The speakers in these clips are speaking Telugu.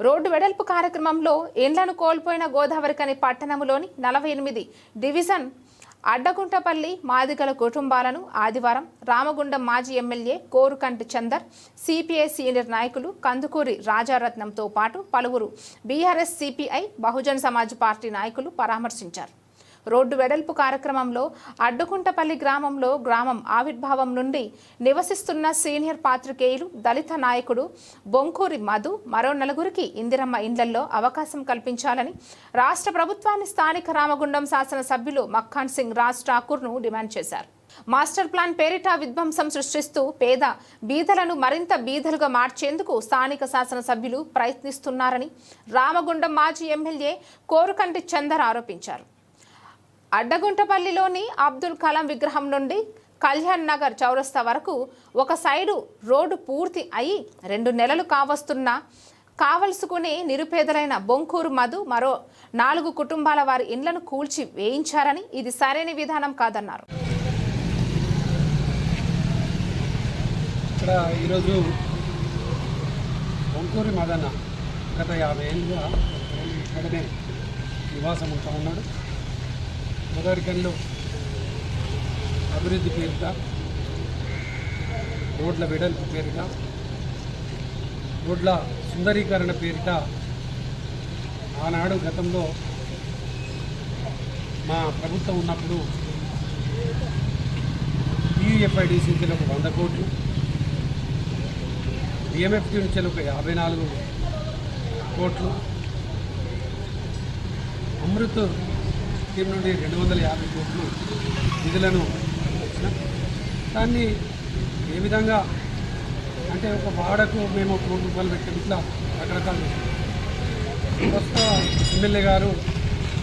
రోడ్డు వెడల్పు కార్యక్రమంలో ఇండ్లను కోల్పోయిన గోదావరికని పట్టణంలోని నలభై ఎనిమిది డివిజన్ అడ్డగుంటపల్లి మాదిగల కుటుంబాలను ఆదివారం రామగుండం మాజీ MLA Korukanti Chandar CPI senior నాయకులు కందుకూరి రాజారత్నంతో పాటు పలువురు BRS CPI Bahujan Samaj party నాయకులు పరామర్శించారు. రోడ్డు వెడల్పు కార్యక్రమంలో అడ్డుకుంటపల్లి గ్రామంలో గ్రామం ఆవిర్భావం నుండి నివసిస్తున్న సీనియర్ పాత్రికేయులు దళిత నాయకుడు బొంకూరి మధు మరో నలుగురికి ఇందిరమ్మ ఇండ్లలో అవకాశం కల్పించాలని రాష్ట్ర ప్రభుత్వాన్ని స్థానిక రామగుండం శాసనసభ్యులు మక్ఖాన్ సింగ్ రాజ్ ఠాకూర్ను డిమాండ్ చేశారు. మాస్టర్ ప్లాన్ పేరిట విధ్వంసం సృష్టిస్తూ పేద బీదలను మరింత బీదలుగా మార్చేందుకు స్థానిక శాసనసభ్యులు ప్రయత్నిస్తున్నారని రామగుండం మాజీ ఎమ్మెల్యే కోరుకంటి చందర్ ఆరోపించారు. అడ్డగుంటపల్లిలోని అబ్దుల్ కలాం విగ్రహం నుండి కళ్యాణ్ నగర్ చౌరస్తా వరకు ఒక సైడు రోడ్డు పూర్తి అయి రెండు నెలలు కావస్తున్నా కావలసుకుని నిరుపేదలైన బొంకూరు మధు మరో నాలుగు కుటుంబాల వారి ఇండ్లను కూల్చి వేయించారని ఇది సరైన విధానం కాదన్నారు. ఇక్కడ ఈరోజు బొంకూరి మదన గత యాభై ఏళ్ళుగా ఇక్కడనే నివాసం ఉంటా ఉన్నాడు. మొదటికల్లో అభివృద్ధి పేరిట రోడ్ల వెడల్పు పేరిట రోడ్ల సుందరీకరణ పేరిట ఆనాడు గతంలో మా ప్రభుత్వం ఉన్నప్పుడు టీయూఎఫ్ఐడిసి ఒక వంద కోట్లు డిఎంఎఫ్టీ నుంచి ఒక యాభై నాలుగు కోట్లు అమృత్ స్కీమ్ నుండి రెండు వందల యాభై కోట్లు నిధులను ఇచ్చిన దాన్ని ఏ విధంగా అంటే ఒక వాడకు మేము కోటి రూపాయలు పెట్టాం ఇట్లా రకరకాలు కొత్త ప్రస్తుత ఎమ్మెల్యే గారు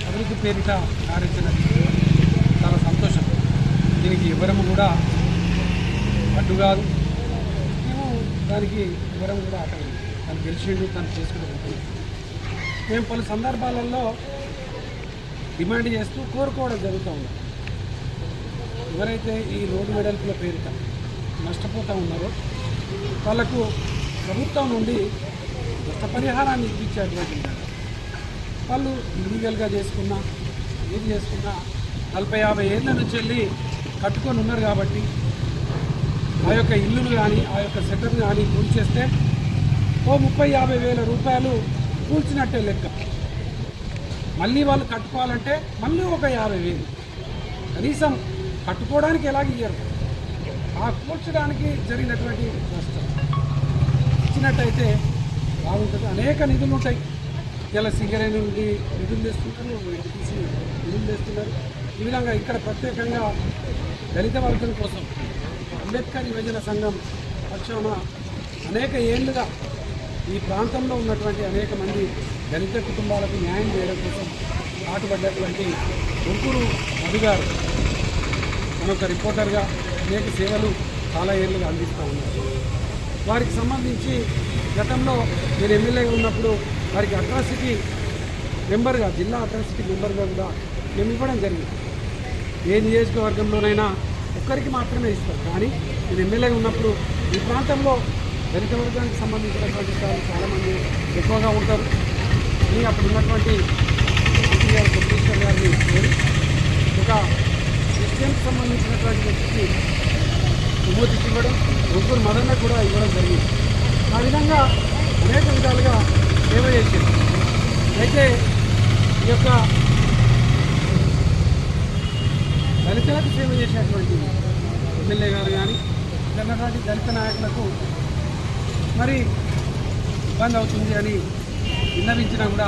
అభివృద్ధి పేరిట కార్యించినది చాలా సంతోషం. దీనికి వివరము కూడా అడ్డు కాదు. మేము దానికి వివరం కూడా అక్కడ తను గెలిచిండు తను చేసుకుంటూ మేము పలు సందర్భాలలో డిమాండ్ చేస్తూ కోరుకోవడం జరుగుతూ ఉంది. ఎవరైతే ఈ రోడ్డు వెడల్పుల పేరిట నష్టపోతూ ఉన్నారో వాళ్ళకు ప్రభుత్వం నుండి నష్టపరిహారాన్ని ఇప్పించేటువంటి వాళ్ళు ఇల్లీగల్గా చేసుకున్నా ఏది చేసుకున్నా నలభై యాభై ఏళ్ళ నుంచి వెళ్ళి కట్టుకొని ఉన్నారు కాబట్టి ఆ యొక్క ఇల్లును కానీ ఆ యొక్క సెటర్ను కానీ కూల్చేస్తే ఓ ముప్పై యాభై వేల రూపాయలు కూల్చినట్టే లెక్క. మళ్ళీ వాళ్ళు కట్టుకోవాలంటే మళ్ళీ ఒక యాభై వేలు. కనీసం కట్టుకోవడానికి ఎలాగ ఇయ్యరు? ఆ కూర్చడానికి జరిగినటువంటి నష్టం ఇచ్చినట్టయితే బాగుంటుంది. అనేక నిధులు ఉంటాయి. ఇలా సింగరేణి నుండి నిధులు తెస్తున్నారు తీసి నిధులు తెస్తున్నారు ఈ విధంగా ఇక్కడ ప్రత్యేకంగా దళిత వర్గం కోసం అంబేద్కర్ యువజన సంఘం పక్షాన అనేక ఏళ్ళుగా ఈ ప్రాంతంలో ఉన్నటువంటి అనేక మంది దళిత కుటుంబాలకు న్యాయం చేయడం కోసం పాటుపడ్డటువంటి గుంటూరు మధుగారు మనొక రిపోర్టర్గా అనేక సేవలు చాలా ఏళ్ళుగా అందిస్తూ ఉన్నారు. వారికి సంబంధించి గతంలో నేను ఎమ్మెల్యేగా ఉన్నప్పుడు వారికి అట్రాసిటీ మెంబర్గా జిల్లా అట్రాసిటీ మెంబర్గా కూడా మేము ఇవ్వడం జరిగింది. ఏ నియోజకవర్గంలోనైనా ఒక్కరికి మాత్రమే ఇస్తారు కానీ నేను ఎమ్మెల్యేగా ఉన్నప్పుడు ఈ ప్రాంతంలో దళిత వర్గానికి సంబంధించినటువంటి వాళ్ళు చాలామంది ఎక్కువగా ఉంటారు. కానీ అప్పుడు ఉన్నటువంటి మంత్రి కొట్టేశ్వర్ గారిని ఒక క్రిస్టియన్కి సంబంధించినటువంటి వ్యక్తికి విమోచి ఇవ్వడం ముగ్గురు మదన్న కూడా ఇవ్వడం జరిగింది. ఆ విధంగా అనేక విధాలుగా సేవ చేసింది అయితే ఈ యొక్క దళితులకు సేవ చేసేటువంటి ఎమ్మెల్యే గారు కానీ చిన్ననాటి దళిత నాయకులకు మరి ఇబ్బంది అవుతుంది అని విన్నవించినా కూడా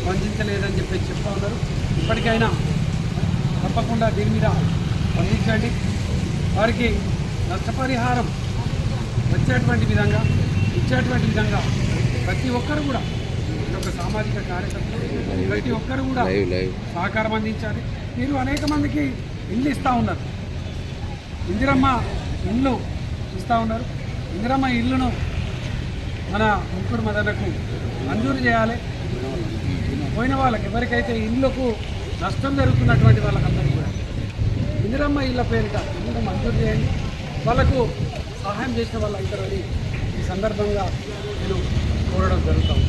స్పందించలేదని చెప్పి చెప్తా ఉన్నారు. ఇప్పటికైనా తప్పకుండా దీని మీద స్పందించండి. వారికి నష్టపరిహారం వచ్చేటువంటి విధంగా ఇచ్చేటువంటి విధంగా ప్రతి ఒక్కరు కూడా యొక్క సామాజిక కార్యకర్తలు ప్రతి ఒక్కరు కూడా సహకారం అందించాలి. మీరు అనేక మందికి ఇల్లు ఇస్తూ ఉన్నారు. ఇందిరమ్మ ఇల్లు ఇస్తూ ఉన్నారు. ఇందిరమ్మ ఇల్లును మన ముగ్గురు మదనకు మంజూరు చేయాలి. పోయిన వాళ్ళకి ఎవరికైతే ఇళ్ళకు నష్టం జరుగుతున్నటువంటి వాళ్ళకందరికీ కూడా. ఇందిరమ్మ ఇళ్ళ పేరిట ఇల్లు మంజూరు చేయండి. వాళ్ళకు సహాయం చేసిన వాళ్ళందరూ ఈ సందర్భంగా నేను కోరడం జరుగుతాం